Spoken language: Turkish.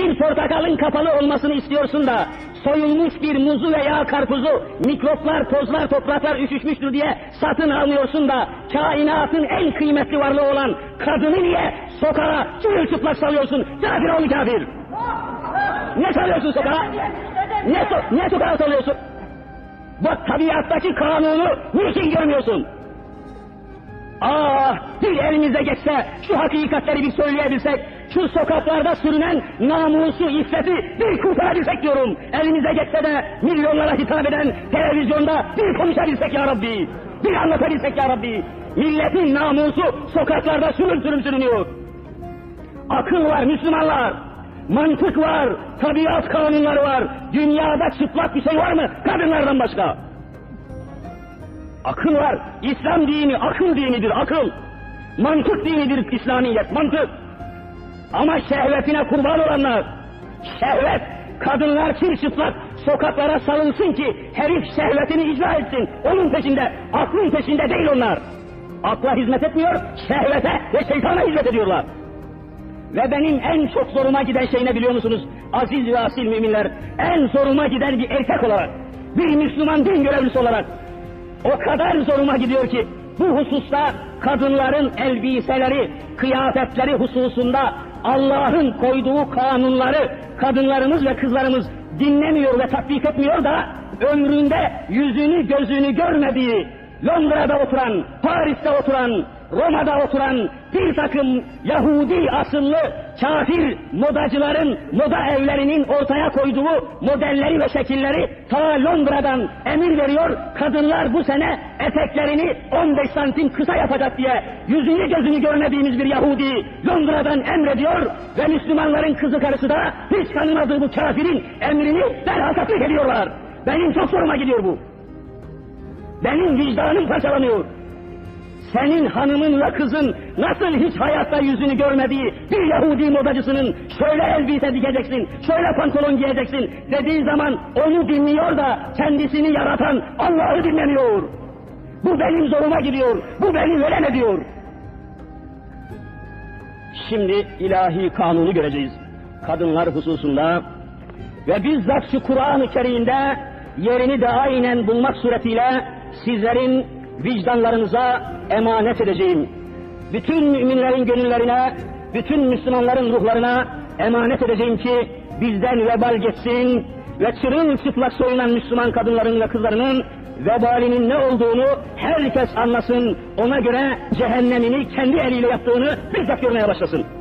Bir portakalın kapalı olmasını istiyorsun da soyulmuş bir muzu veya karpuzu mikroplar, tozlar, topraklar üşüşmüştür diye satın almıyorsun da kainatın en kıymetli varlığı olan kadını niye sokağa çırılçıplak salıyorsun? Kafir oğlu kafir. Ne salıyorsun sokağa? Ne, so ne sokağa salıyorsun? Bu tabiattaki kanunu niçin görmüyorsun? Ah bir elimize geçse şu hakikatleri bir söyleyebilsek, şu sokaklarda sürünen namusu, iffeti bir kurtarabilsek diyorum. Elimize geçse de milyonlara hitap eden televizyonda bir konuşabilsek ya Rabbi. Bir anlatabilsek ya Rabbi. Milletin namusu sokaklarda sürüm sürüm sürünüyor. Akıl var Müslümanlar. Mantık var, tabiat kanunları var. Dünyada çıplak bir şey var mı kadınlardan başka? Akıl var. İslam dini akıl dinidir, akıl. Mantık dinidir İslamiyet, mantık. Ama şehvetine kurban olanlar, şehvet, kadınlar çırçıplak sokaklara salınsın ki herif şehvetini icra etsin. Onun peşinde, aklın peşinde değil onlar. Akla hizmet etmiyor, şehvete ve şeytana hizmet ediyorlar. Ve benim en çok zoruma giden şey ne biliyor musunuz? Aziz ve asil müminler, en zoruma giden bir erkek olarak, bir Müslüman din görevlisi olarak, o kadar zoruma gidiyor ki bu hususta kadınların elbiseleri, kıyafetleri hususunda Allah'ın koyduğu kanunları kadınlarımız ve kızlarımız dinlemiyor ve tatbik etmiyor da ömründe yüzünü gözünü görmediği Londra'da oturan, Paris'te oturan, Roma'da oturan bir takım Yahudi asıllı kafir modacıların moda evlerinin ortaya koyduğu modelleri ve şekilleri ta Londra'dan emir veriyor. Kadınlar bu sene eteklerini 15 santim kısa yapacak diye yüzünü gözünü görmediğimiz bir Yahudi Londra'dan emrediyor ve Müslümanların kızı karısı da hiç tanımadığı bu kafirin emrini derhal tatbik ediyorlar. Benim çok zoruma gidiyor bu. Benim vicdanım parçalanıyor. Senin hanımınla kızın nasıl hiç hayatta yüzünü görmediği bir Yahudi modacısının şöyle elbise dikeceksin, şöyle pantolon giyeceksin dediği zaman onu dinliyor da kendisini yaratan Allah'ı dinlemiyor. Bu benim zoruma gidiyor, bu beni veren ediyor. Şimdi ilahi kanunu göreceğiz. Kadınlar hususunda ve bizzat şu Kur'an-ı Kerim'de yerini de aynen bulmak suretiyle sizlerin vicdanlarınıza emanet edeceğim. Bütün müminlerin gönüllerine, bütün Müslümanların ruhlarına emanet edeceğim ki bizden vebal geçsin ve çırılçıplak soyunan Müslüman kadınların ve kızlarının vebalinin ne olduğunu herkes anlasın. Ona göre cehennemini kendi eliyle yaptığını bizzat görmeye başlasın.